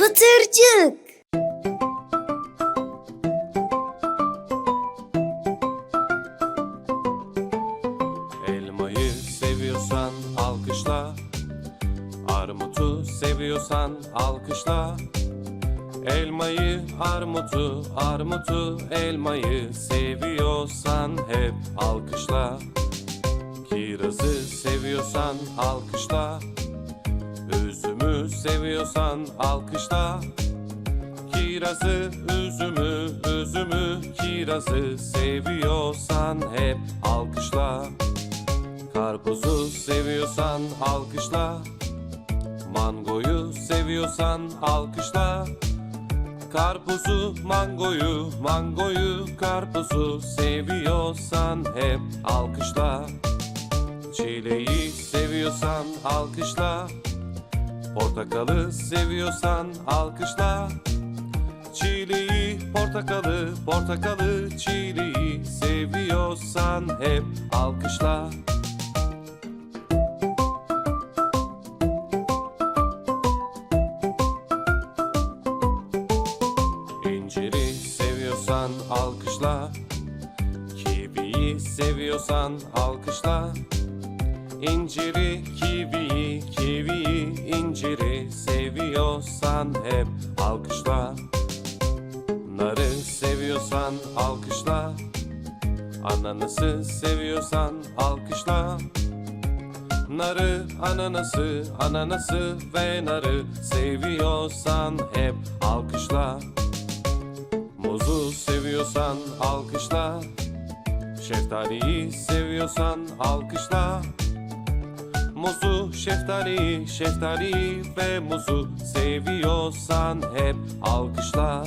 Pıtırcık. Elmayı seviyorsan alkışla. Armutu seviyorsan alkışla. Elmayı, armutu, armutu, elmayı seviyorsan hep alkışla. Kirazı seviyorsan alkışla seviyorsan alkışla. Kirazı, üzümü, üzümü, kirazı seviyorsan hep alkışla. Karpuzu seviyorsan alkışla. Mangoyu seviyorsan alkışla. Karpuzu, mangoyu, mangoyu, karpuzu seviyorsan hep alkışla. Çileği seviyorsan alkışla Portakalı seviyorsan alkışla Çileği, portakalı, portakalı, çileği seviyorsan hep alkışla. İnciri seviyorsan alkışla. Kiviyi seviyorsan alkışla. İnciri, kiviyi, kiviyi, inciri seviyorsan hep alkışla. Narı seviyorsan alkışla. Ananası seviyorsan alkışla. Narı, ananası, ananası ve narı seviyorsan hep alkışla. Muzu seviyorsan alkışla. Şeftaliyi seviyorsan alkışla. Muzu, şeftali, şeftali ve muzu seviyorsan hep alkışla.